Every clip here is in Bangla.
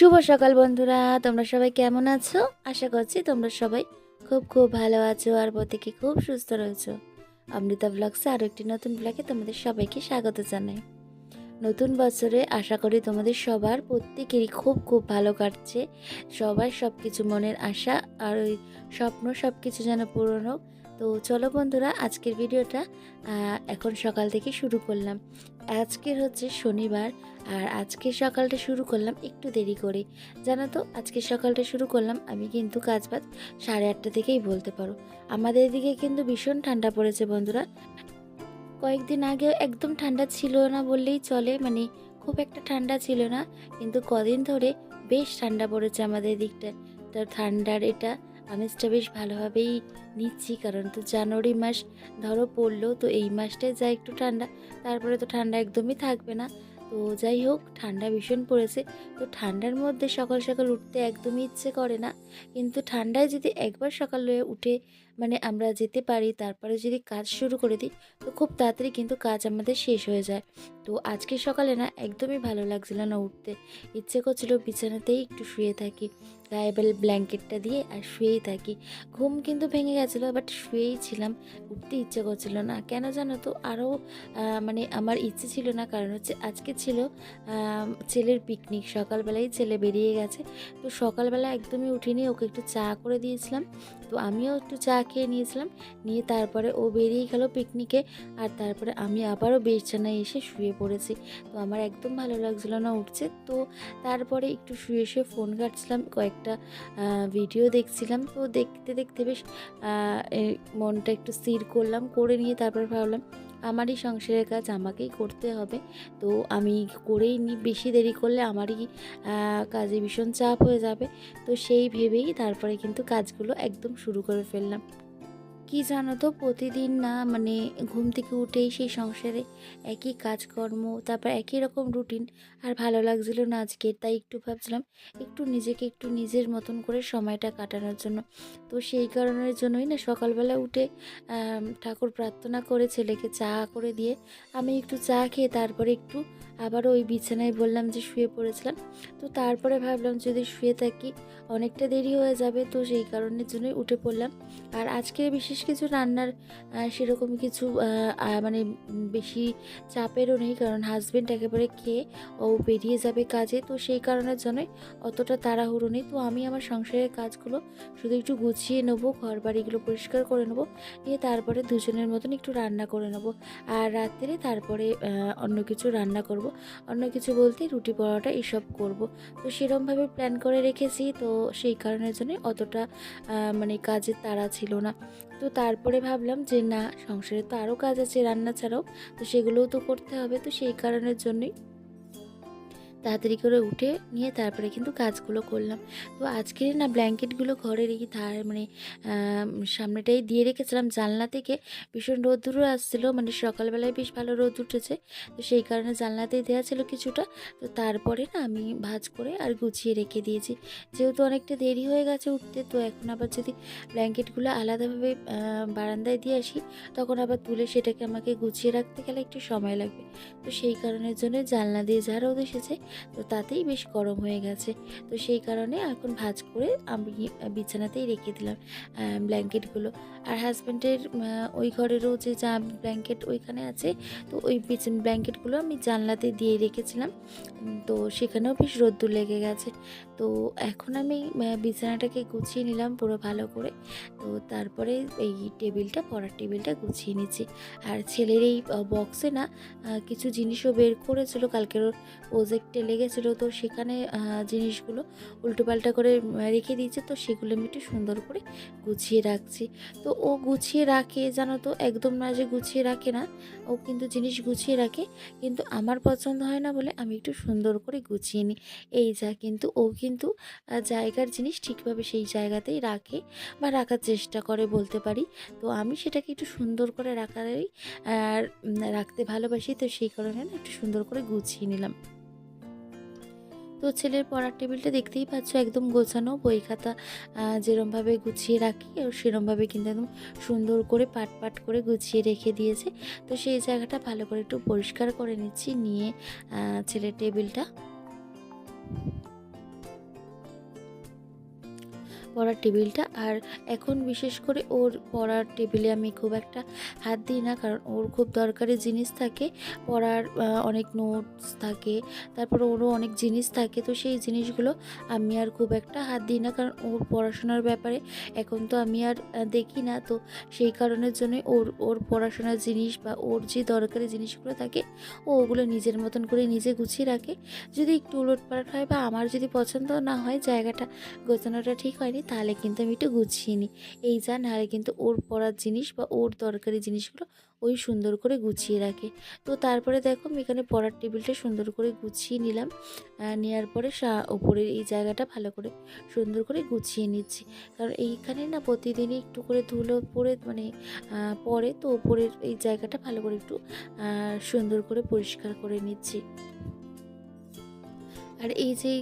শুভ সকাল বন্ধুরা, তোমরা সবাই কেমন আছো? আশা করছি তোমরা সবাই খুব খুব ভালো আছো আর প্রত্যেকে খুব সুস্থ রয়েছো। অমৃতা ব্লগসে আরও একটি নতুন ব্লগে তোমাদের সবাইকে স্বাগত জানাই। নতুন বছরে আশা করি তোমাদের সবার প্রত্যেকেরই খুব খুব ভালো কাটছে। সবার সব কিছু মনের আশা আর ওই স্বপ্ন সব কিছু যেন পূরণ হোক। তো চলো বন্ধুরা, আজকের ভিডিওটা এখন সকাল থেকে শুরু করলাম। আজকের হচ্ছে শনিবার আর আজকে সকালটা শুরু করলাম একটু দেরি করে। জানো তো, আজকে সকালটা শুরু করলাম আমি কিন্তু কাজ বাজ সাড়ে আটটা থেকেই বলতে পারো। আমাদের এদিকে কিন্তু ভীষণ ঠান্ডা পড়েছে বন্ধুরা। কয়েকদিন আগে একদম ঠান্ডা ছিল না বললেই চলে মানে খুব একটা ঠান্ডা ছিল না, কিন্তু কদিন ধরে বেশ ঠান্ডা পড়েছে আমাদের দিকটা। তো ঠান্ডার এটা আমেজটা বেশ ভালোভাবেই নিচ্ছি, কারণ তো জানুয়ারি মাস ধরো পড়ল, তো এই মাসটায় যা একটু ঠান্ডা, তারপরে তো ঠান্ডা একদমই থাকবে না। তো যাই হোক, ঠান্ডা ভীষণ পড়েছে। তো ঠান্ডার মধ্যে সকাল সকাল উঠতে একদমই ইচ্ছে করে না। কিন্তু ঠান্ডায় যদি একবার সকালে উঠে মানে আমরা যেতে পারি, তারপরে যদি কাজ শুরু করে দিই, তো খুব তাড়াতাড়ি কিন্তু কাজ আমাদের শেষ হয়ে যায়। তো আজকে সকালে না একদমই ভালো লাগছিল না উঠতে। ইচ্ছে করছিল বিছানাতেই একটু শুয়ে থাকি। গায়ে বেল ব্ল্যাঙ্কেটটা দিয়ে আর শুয়েই থাকি। ঘুম কিন্তু ভেঙে গেছিল বাট শুয়েই ছিলাম। উঠতে ইচ্ছে করছিল না। কেন জানো তো আরও মানে আমার ইচ্ছে ছিল না। কারণ হচ্ছে আজকে ছিল ছেলের পিকনিক সকালবেলায় ছেলে বেরিয়ে গেছে। তো সকালবেলা একদমই উঠিনি। ওকে একটু চা করে দিয়েছিলাম। তো আমিও একটু চা খেয়ে নিয়েছিলাম। নিয়ে তারপরে ও বেরিয়ে গেল পিকনিকে আর তারপরে আমি আবারও বিছানায় এসে শুয়ে পড়েছি। তো আমার একদম ভালো লাগছিল না উঠছে তো তারপরে একটু শুয়ে শুয়ে ফোন ঘাটছিলাম। কয়েকটা আহ, ভিডিও দেখছিলাম। তো দেখতে দেখতে বেশ মনটা একটু স্থির করলাম করে নিয়ে তারপর ভাবলাম আমারই সংসারের কাজ আমাকেই করতে হবে। তো আমি করেই নি বেশি দেরি করলে আমারই কাজে ভীষণ চাপ হয়ে যাবে। তো সেই ভেবেই তারপরে কিন্তু কাজগুলো একদম শুরু করে ফেললাম। কি জানো তো, প্রতিদিন না মানে ঘুম থেকে উঠেই সেই সংসারে একই কাজকর্ম, তারপর একই রকম রুটিন আর ভালো লাগছিল না আজকে, তাই একটু ভাবছিলাম একটু নিজেকে একটু নিজের মতন করে সময়টা কাটানোর জন্য। তো সেই কারণের জন্যই না সকালবেলা উঠে ঠাকুর প্রার্থনা করে ছেলেকে চা করে দিয়ে আমি একটু চা খেয়ে তারপরে একটু আবারও ওই বিছানায় বললাম যে শুয়ে পড়েছিলাম। তো তারপরে ভাবলাম যদি শুয়ে থাকি, অনেকটা দেরি হয়ে যাবে, তো সেই কারণের জন্যই উঠে পড়লাম। আর আজকে বিশেষ কিছু রান্নার সেরকম কিছু মানে বেশি চাপেরও নেই, কারণ হাজব্যান্ড একেবারে খেয়ে ও বেরিয়ে যাবে কাজে, তো সেই কারণের জন্যই অতটা তাড়াহুড়ো নেই। তো আমি আমার সংসারের কাজগুলো শুধু একটু গুছিয়ে নেব ঘর বাড়িগুলো পরিষ্কার করে নেব, দিয়ে তারপরে দুজনের মতন একটু রান্না করে নেব। আর রাত্রে তারপরে অন্য কিছু রান্না করব। অন্য কিছু বলতে রুটি পরোটা এসব করব। তো সেরমভাবে প্ল্যান করে রেখেছি, তো সেই কারণের জন্য অতটা মানে কাজের তাড়া ছিল না। তো তারপরে ভাবলাম যে না, সংসারে তো আরও কাজ আছে রান্না ছাড়াও, তো সেগুলোও তো করতে হবে। তো সেই কারণের জন্যই তাড়াতাড়ি করে উঠে নিয়ে তারপরে কিন্তু কাজগুলো করলাম। তো আজকে না ব্ল্যাঙ্কেটগুলো ঘরের এই ধার মানে সামনেটাই দিয়ে রেখেছিলাম। জানলা থেকে ভীষণ রোদ্দুরও আসছিল মানে সকালবেলায় বেশ ভালো রোদ উঠেছে। তো সেই কারণে জানলাতেই দেওয়া ছিল কিছুটা। তো তারপরে না আমি ভাজ করে আর গুছিয়ে রেখে দিয়েছি। যেহেতু অনেকটা দেরি হয়ে গেছে উঠতে, তো এখন আবার যদি ব্ল্যাঙ্কেটগুলো আলাদাভাবে বারান্দায় দিয়ে আসি, তখন আবার তুলে সেটাকে আমাকে গুছিয়ে রাখতে গেলে একটু সময় লাগবে। তো সেই কারণের জন্য জানলা দিয়ে যা রোদ এসেছে তো তাতেই বেশ গরম হয়ে গেছে। তো সেই কারণে এখন ভাজ করে আমি বিছানাতেই রেখে দিলাম ব্ল্যাঙ্কেটগুলো। আর হাজব্যান্ডের ওই ঘরেরও যে যা ব্ল্যাঙ্কেট ওইখানে আছে, তো ওই ব্ল্যাঙ্কেটগুলো আমি জানলাতে দিয়ে রেখেছিলাম। তো সেখানেও বেশ রোদ্দুর লেগে গেছে। তো এখন আমি বিছানাটাকে গুছিয়ে নিলাম পুরো ভালো করে। তো তারপরে এই টেবিলটা, পড়ার টেবিলটা গুছিয়ে নিচ্ছি। আর ছেলের এই বক্সে না কিছু জিনিসও বের করেছিল। কালকের ওর প্রজেক্টে লেগেছিলো, তো সেখানে জিনিসগুলো উল্টোপাল্টা করে রেখে দিয়েছে, তো সেগুলো আমি একটু সুন্দর করে গুছিয়ে রাখছি। তো ও গুছিয়ে রাখে, জানো তো, একদম না যে গুছিয়ে রাখে না, ও কিন্তু জিনিস গুছিয়ে রাখে, কিন্তু আমার পছন্দ হয় না বলে আমি একটু সুন্দর করে গুছিয়ে নিই। এই যা, কিন্তু ও কিন্তু জায়গার জিনিস ঠিকভাবে সেই জায়গাতেই রাখে বা রাখার চেষ্টা করে বলতে পারি। তো আমি সেটাকে একটু সুন্দর করে রাখারই, আর রাখতে ভালোবাসি, তো সেই কারণে না একটু সুন্দর করে গুছিয়ে নিলাম। তো ছেলের পড়ার টেবিলটা দেখতেই পাচ্ছ, একদম গোছানো বই খাতা যেরমভাবে গুছিয়ে রাখি সেরমভাবে কিন্তু একদম সুন্দর করে পাট পাট করে গুছিয়ে রেখে দিয়েছে। তো সেই জায়গাটা ভালো করে একটু পরিষ্কার করে নিচ্ছি, নিয়ে ছেলের টেবিলটা। পড়ার টেবিলটা আর এখন বিশেষ করে ওর পড়ার টেবিলে আমি খুব একটা হাত দিই না, কারণ ওর খুব দরকারি জিনিস থাকে। পড়ার অনেক নোটস থাকে, তারপর ওরও অনেক জিনিস থাকে, তো সেই জিনিসগুলো আমি আর খুব একটা হাত দিই না, কারণ ওর পড়াশোনার ব্যাপারে এখন তো আমি আর দেখি না, তো সেই কারণের জন্য ওর ওর পড়াশোনার জিনিস বা ওর যে দরকারি জিনিসগুলো থাকে, ও ওগুলো নিজের মতন করে নিজে গুছিয়ে রাখে। যদি একটু উলটপালট হয় বা আমার যদি পছন্দ না হয়, জায়গাটা গোছানোটা ঠিক হয়নি তাহলে কিন্তু আমি একটু গুছিয়ে নিই। এই যা, নাহলে কিন্তু ওর পড়ার জিনিস বা ওর দরকারি জিনিসগুলো ওই সুন্দর করে গুছিয়ে রাখে। তো তারপরে দেখো আমি এখানে পড়ার টেবিলটা সুন্দর করে গুছিয়ে নিলাম। নেওয়ার পরে সা- ওপরের এই জায়গাটা ভালো করে সুন্দর করে গুছিয়ে নিচ্ছি। কারণ এইখানে না প্রতিদিনই একটু করে ধুলো পরে মানে পড়ে তো ওপরের এই জায়গাটা ভালো করে একটু সুন্দর করে পরিষ্কার করে নিচ্ছি। আর এই যে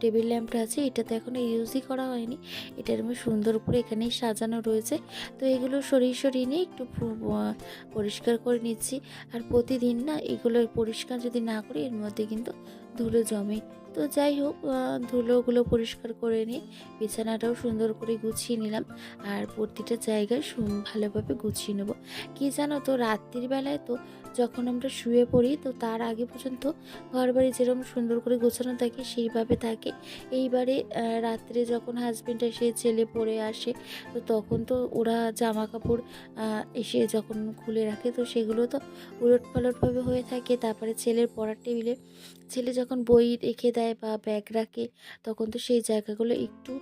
টেবিল ল্যাম্পটা আছে এটা তো এখনও ইউজই করা হয়নি। এটা আমি সুন্দর করে এখানেই সাজানো রয়েছে। তো এগুলো সরিয়ে সরিয়ে নিয়ে একটু পরিষ্কার করে নিচ্ছি। আর প্রতিদিন না এগুলো পরিষ্কার যদি না করি, এর মধ্যে কিন্তু ধুলো জমে। তো যাই হোক ধুলোগুলো পরিষ্কার করে নিয়ে বিছানাটাও সুন্দর করে গুছিয়ে নিলাম। আর প্রতিটা জায়গায় ভালোভাবে গুছিয়ে নেব। কি জানো তো, রাত্রির বেলায় তো যখন আমরা শুয়ে পড়ি, তো তার আগে পর্যন্ত ঘর বাড়ি যেরকম সুন্দর করে গোছানো থাকে, সেইভাবে থাকে। এইবারে রাত্রে যখন হাজবেন্ড এসে, ছেলে পরে আসে, তো তখন তো ওরা জামা কাপড় এসে যখন খুলে রাখে, তো সেগুলো তো উলট পালটভাবে হয়ে থাকে। তারপরে ছেলের পড়ার টেবিলে, ছেলে যখন বই রেখে দেয় বা ব্যাগ রাখে, তখন তো সেই জায়গাগুলো একটু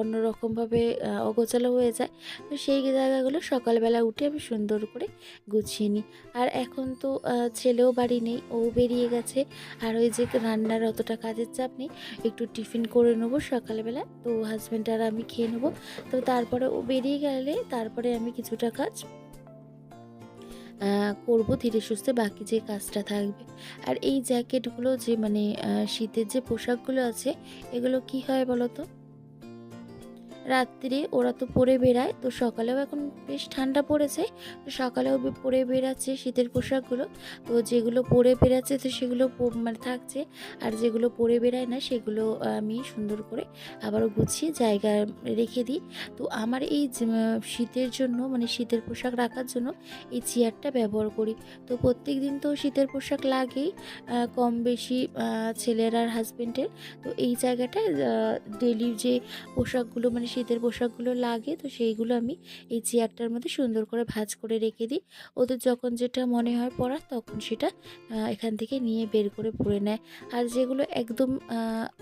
অন্যরকমভাবে অগোছালো হয়ে যায়। তো সেই জায়গাগুলো সকালবেলা উঠে আমি সুন্দর করে গুছিয়ে নিই। আর এখন তো ছেলেও বাড়ি নেই, ও বেরিয়ে গেছে। আর ওই যে রান্নার অতটা কাজের চাপ নেই, একটু টিফিন করে নেব সকালবেলা, তো হাজব্যান্ড আর আমি খেয়ে নেব। তো তারপরে ও বেরিয়ে গেলে, তারপরে আমি কিছুটা কাজ করব ধীরে সুস্থে বাকি যে কাজটা থাকবে। আর এই জ্যাকেটগুলো যে মানে শীতের যে পোশাকগুলো আছে, এগুলো কি হয় বলো তো রাত্রে ওরা তো পরে বেড়ায়, তো সকালেও এখন বেশ ঠান্ডা পড়েছে। তো সকালেও পরে বেড়াচ্ছে শীতের পোশাকগুলো। তো যেগুলো পরে বেড়াচ্ছে তো সেগুলো মানে থাকছে। আর যেগুলো পরে বেড়ায় না সেগুলো আমি সুন্দর করে আবারও গুছিয়ে জায়গা রেখে দিই। তো আমার এই শীতের জন্য মানে শীতের পোশাক রাখার জন্য এই চেয়ারটা ব্যবহার করি। তো প্রত্যেক দিন তো শীতের পোশাক লাগেই কম বেশি ছেলের আর হাজবেন্ডের তো এই জায়গাটায় ডেলি যে পোশাকগুলো মানে শীতের পোশাকগুলো লাগে, তো সেইগুলো আমি এই চেয়ারটার মধ্যে সুন্দর করে ভাঁজ করে রেখে দিই। ওদের যখন যেটা মনে হয় পড়ার তখন সেটা এখান থেকে নিয়ে বের করে পরে নেয়। আর যেগুলো একদম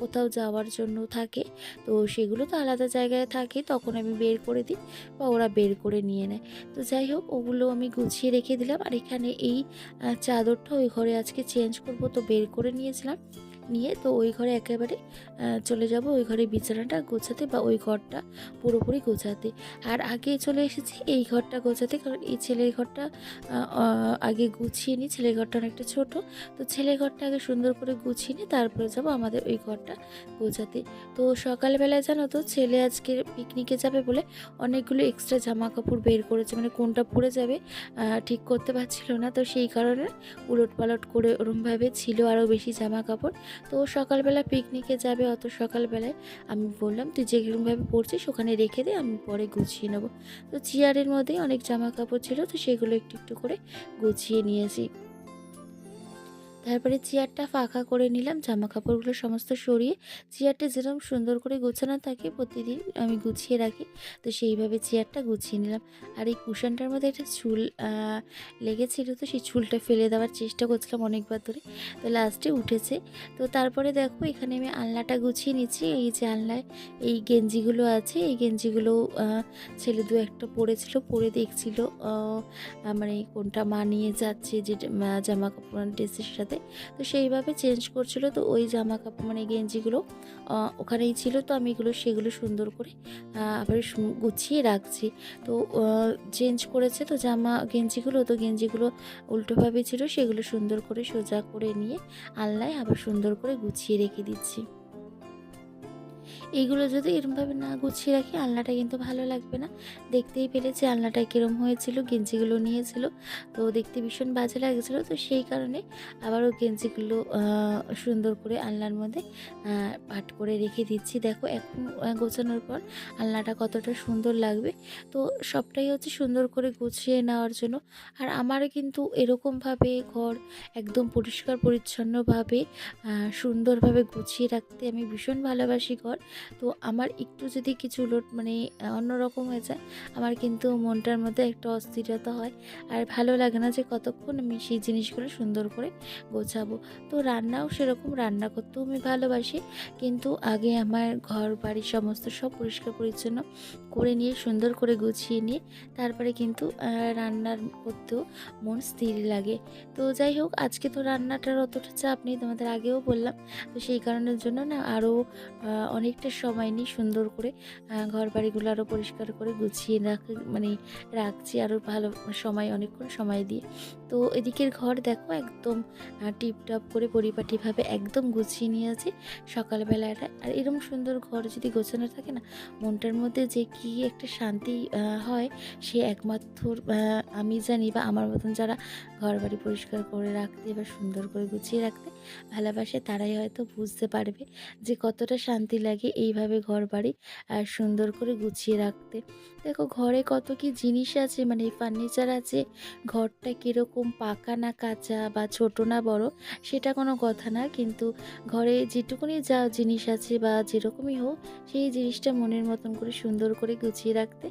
কোথাও যাওয়ার জন্য থাকে, তো সেগুলো তো আলাদা জায়গায় থাকে, তখন আমি বের করে দিই বা ওরা বের করে নিয়ে নেয়। তো যাই হোক, ওগুলো আমি গুছিয়ে রেখে দিলাম। আর এখানে এই চাদরটা ওই ঘরে আজকে চেঞ্জ করব তো বের করে নিয়েছিলাম। নিয়ে তো ওই ঘরে একেবারে চলে যাব। ওই ঘরে বিছানাটা গোছাতে বা ওই ঘরটা পুরোপুরি গোছাতে। আর আগে চলে এসেছি এই ঘরটা গোছাতে, কারণ এই ছেলের ঘরটা আগে গুছিয়ে নিই। ছেলের ঘরটা অনেকটা ছোট। তো ছেলের ঘরটা আগে সুন্দর করে গুছিয়ে নিই তারপরে যাব আমাদের ওই ঘরটা গোছাতে। তো সকালবেলায় জানো তো, ছেলে আজকে পিকনিকে যাবে বলে অনেকগুলো এক্সট্রা জামা কাপড় বের করেছে। মানে কোনটা পরে যাবে ঠিক করতে পারছিল না। তো সেই কারণে উলট পালট করে ওরমভাবে ছিল আরও বেশি জামা কাপড় তো সকালবেলা পিকনিকে যাবে অত সকালবেলায়। আমি বললাম, তুই যেরকমভাবে পড়ছিস ওখানে রেখে দে, আমি পরে গুছিয়ে নেব। তো চেয়ারের মধ্যেই অনেক জামা কাপড় ছিল, তো সেগুলো একটু একটু করে গুছিয়ে নিয়েছি। তারপরে চেয়ারটা ফাঁকা করে নিলাম জামা কাপড়গুলো সমস্ত সরিয়ে চেয়ারটা যেরকম সুন্দর করে গোছানো থাকে প্রতিদিন আমি গুছিয়ে রাখি, তো সেইভাবে চেয়ারটা গুছিয়ে নিলাম। আর এই কুশনটার মধ্যে একটা চুল লেগেছিল তো সেই চুলটা ফেলে দেওয়ার চেষ্টা করছিলাম অনেকবার ধরে, তো লাস্টে উঠেছে। তো তারপরে দেখো এখানে আমি আলনাটা গুছিয়ে নিচ্ছি, এই যে আলনায় এই গেঞ্জিগুলো আছে, এই গেঞ্জিগুলো ছেলে দু একটা পরেছিল, পরে দেখছিল মানে কোনটা মানিয়ে যাচ্ছে, যে জামা কাপড় ড্রেসের সাথে। তো সেইভাবে চেঞ্জ করছিল। তো ওই জামা কাপড় মানে গেঞ্জিগুলো ওখানেই ছিল। তো আমি এগুলো, সেগুলো সুন্দর করে আবার গুছিয়ে রাখছি। তো চেঞ্জ করেছে তো জামা গেঞ্জিগুলো। তো গেঞ্জিগুলো উল্টোভাবে ছিল, সেগুলো সুন্দর করে সোজা করে নিয়ে আলনায় আবার সুন্দর করে গুছিয়ে রেখে দিচ্ছি। এইগুলো যদি এরমভাবে না গুছিয়ে রাখি, আলনাটা কিন্তু ভালো লাগবে না। দেখতেই পেলেছি আলনাটা কীরম হয়েছিল, গেঞ্জিগুলো নিয়েছিল। তো দেখতে ভীষণ বাজে লাগছিল। তো সেই কারণে আবারও গেঞ্জিগুলো সুন্দর করে আলনার মধ্যে পাট করে রেখে দিচ্ছি। দেখো, এখন গোছানোর পর আলনাটা কতটা সুন্দর লাগবে। তো সবটাই হচ্ছে সুন্দর করে গুছিয়ে নেওয়ার জন্য। আর আমারও কিন্তু এরকমভাবে ঘর একদম পরিষ্কার, পরিচ্ছন্নভাবে সুন্দরভাবে গুছিয়ে রাখতে আমি ভীষণ ভালোবাসি ঘর। তো আমার একটু যদি কিছু লোট মানে অন্যরকম হয়ে যায়, আমার কিন্তু মনটার মধ্যে একটা অস্থিরতা হয়। আর ভালো লাগে না যে কতক্ষণ আমি সেই জিনিসগুলো সুন্দর করে গোছাবো। তো রান্নাও সেরকম রান্না করতেও আমি ভালোবাসি। কিন্তু আগে আমার ঘর, বাড়ি সমস্ত সব পরিষ্কার পরিচ্ছন্ন করে নিয়ে, সুন্দর করে গুছিয়ে নিয়ে, তারপরে কিন্তু রান্নার করতেও মন স্থির লাগে। তো যাই হোক, আজকে তো রান্নাটার অতটা চাপ নেই তোমাদের আগেও বললাম। তো সেই কারণের জন্য না আরও অনেকটা সময় নিয়ে সুন্দর করে ঘর বাড়িগুলো আরও পরিষ্কার করে গুছিয়ে রাখ মানে রাখছি আরও ভালো সময়, অনেকক্ষণ সময় দিয়ে। তো এদিকের ঘর দেখো একদম টিপটপ করে পরিপাটিভাবে একদম গুছিয়ে নিয়েছি সকালবেলাটা। আর এরকম সুন্দর ঘর যদি গোছানো থাকে না, মনটার মধ্যে যে কি একটা শান্তি হয় সে একমাত্র আমি জানি বা আমার মতন যারা ঘর বাড়ি পরিষ্কার করে রাখতে বা সুন্দর করে গুছিয়ে রাখতে ভালোবাসে, তারাই হয়তো বুঝতে পারবে যে কতটা শান্তি লাগে এইভাবে ঘর বাড়ি আহ, সুন্দর করে গুছিয়ে রাখতে। দেখো ঘরে কত কি জিনিস আছে মানে ফার্নিচার আছে ঘরটা কীরকম পাকা না কাঁচা বা ছোট না বড় সেটা কোনো কথা না। কিন্তু ঘরে যেটুকুনি যা জিনিস আছে বা যেরকমই হোক সেই জিনিসটা মনের মতন করে সুন্দর করে গুছিয়ে রাখতে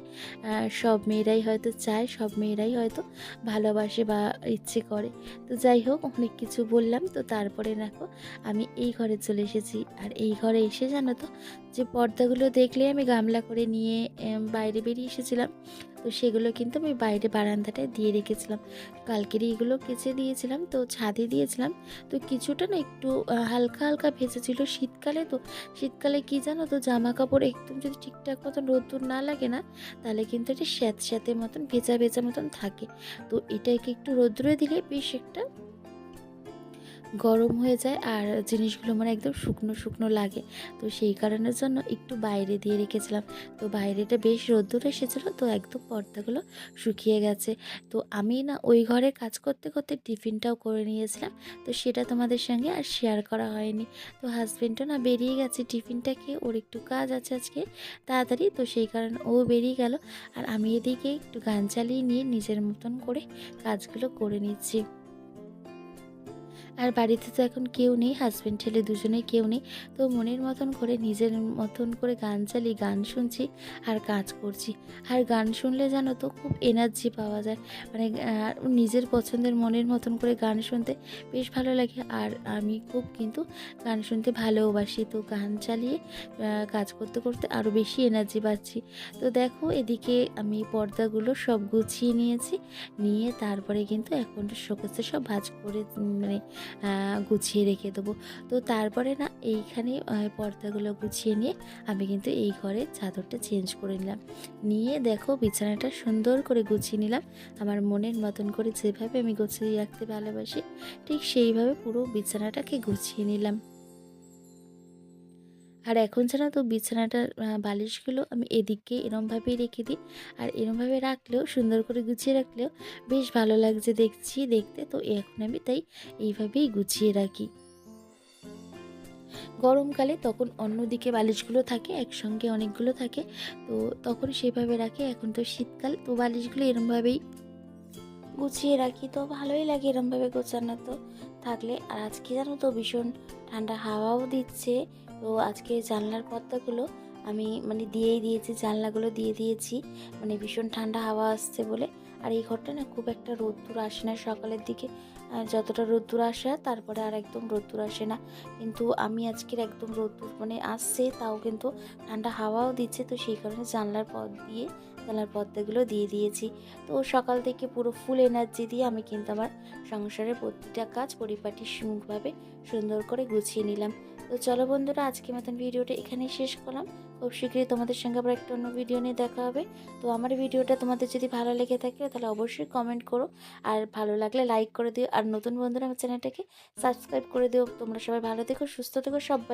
সব মেয়েরাই হয়তো চায় সব মেয়েরাই হয়তো ভালোবাসে বা ইচ্ছে করে। তো যাই হোক অনেক কিছু বললাম। তো তারপরে দেখো আমি এই ঘরে চলে এসেছি। আর এই ঘরে এসে জানো তো যে পর্দাগুলো দেখলে আমি গামলা করে নিয়ে বাইরে বেরিয়ে এসেছিলাম। তো সেগুলো কিন্তু আমি বাইরে বারান্দাটায় দিয়ে রেখেছিলাম। কালকেরই এগুলো কেচে দিয়েছিলাম, তো ছাদে দিয়েছিলাম। তো কিছুটা না একটু হালকা হালকা ভেজেছিল শীতকালে তো। শীতকালে কি জানো তো জামা কাপড় একদম যদি ঠিকঠাক মতন রোদ্দুর না লাগে না, তাহলে কিন্তু এটা স্যাঁত স্যাঁতের মতন, ভেজা ভেজা মতন থাকে। তো এটাকে একটু রোদ্দুরে দিলে বেশ একটা গরম হয়ে যায় আর জিনিসগুলো মানে একদম শুকনো শুকনো লাগে। তো সেই কারণের জন্য একটু বাইরে দিয়ে রেখেছিলাম। তো বাইরেটা বেশ রোদ্দুর এসেছিল, তো একদম পর্দাগুলো শুকিয়ে গেছে। তো আমি না ওই ঘরে কাজ করতে করতে টিফিনটাও করে নিয়েছিলাম। তো সেটা তোমাদের সঙ্গে আর শেয়ার করা হয়নি। তো হাজব্যান্ডও না বেরিয়ে গেছে টিফিনটা খেয়ে, ওর একটু কাজ আছে আজকে তাড়াতাড়ি, তো সেই কারণে ও বেরিয়ে গেল। আর আমি এদিকে একটু গান চালিয়ে নিয়ে নিজের মতন করে কাজগুলো করে নিচ্ছি। আর বাড়িতে তো এখন কেউ নেই হাজব্যান্ড ছেলে দুজনে কেউ নেই। তো মনের মতন করে, নিজের মতন করে গান চালিয়ে গান শুনছি আর কাজ করছি। আর গান শুনলে জানো তো খুব এনার্জি পাওয়া যায়। মানে নিজের পছন্দের মনের মতন করে গান শুনতে বেশ ভালো লাগে। আর আমি খুব কিন্তু গান শুনতে ভালোবাসি। তো গান চালিয়ে কাজ করতে করতে আরও বেশি এনার্জি পাচ্ছি। তো দেখো, এদিকে আমি পর্দাগুলো সব গুছিয়ে নিয়েছি। নিয়ে তারপরে কিন্তু এখন শোকেসে সব ভাজ করে মানে গুছিয়ে রেখে দেবো। তো তারপরে না, এইখানে পর্দাগুলো গুছিয়ে নিয়ে আমি কিন্তু এই ঘরে চাদরটা চেঞ্জ করে নিলাম। নিয়ে দেখো বিছানাটা সুন্দর করে গুছিয়ে নিলাম। আমার মনের মতন করে যেভাবে আমি গুছিয়ে রাখতে ভালোবাসি, ঠিক সেইভাবে পুরো বিছানাটাকে গুছিয়ে নিলাম। আর এখন ছাড়া তো বিছানাটার বালিশগুলো আমি এদিকে এরমভাবেই রেখে দিই। আর এরমভাবে রাখলেও, সুন্দর করে গুছিয়ে রাখলেও বেশ ভালো লাগছে দেখছি, দেখতে। তো এখন আমি তাই এইভাবেই গুছিয়ে রাখি। গরমকালে তখন অন্যদিকে বালিশগুলো থাকে, একসঙ্গে অনেকগুলো থাকে। তো তখন সেভাবে রাখি, এখন তো শীতকাল, তো বালিশগুলো এরমভাবেই গুছিয়ে রাখি। তো ভালোই লাগে এরমভাবে গোছানো তো থাকলে। আর আজকে জানো তো ভীষণ ঠান্ডা হাওয়াও দিচ্ছে। তো আজকে জানলার পর্দাগুলো আমি মানে দিয়েই দিয়েছি, জানলাগুলো দিয়ে দিয়েছি। মানে ভীষণ ঠান্ডা হাওয়া আসছে বলে। আর এই ঘরটা না খুব একটা রোদ্দুর আসে না সকালের দিকে। যতটা রোদ্দুর আসে তারপরে আর একদম রোদ্দুর আসে না। কিন্তু আমি আজকের একদম রোদ্দুর মানে আসছে, তাও কিন্তু ঠান্ডা হাওয়াও দিচ্ছে। তো সেই কারণে জানলার পথ দিয়ে, জানলার পর্দাগুলো দিয়ে দিয়েছি। তো সকাল থেকে পুরো ফুল এনার্জি দিয়ে আমি কিন্তু আমার সংসারের প্রতিটা কাজ পরিপাটিভাবে সুন্দর করে গুছিয়ে নিলাম। তো চলো বন্ধুরা আজকে মতন ভিডিওটা এখানেই শেষ করলাম। খুব শীঘ্রই তোমাদের সঙ্গে আবার একটা অন্য ভিডিও নিয়ে দেখা হবে। তো আমার ভিডিওটা তোমাদের যদি ভালো লেগে থাকে, তাহলে অবশ্যই কমেন্ট করো। আর ভালো লাগলে লাইক করে দিও। আর নতুন বন্ধুরা আমার চ্যানেলটাকে সাবস্ক্রাইব করে দিও। তোমরা সবাই ভালো দেখো সুস্থ থেকো, সবাই।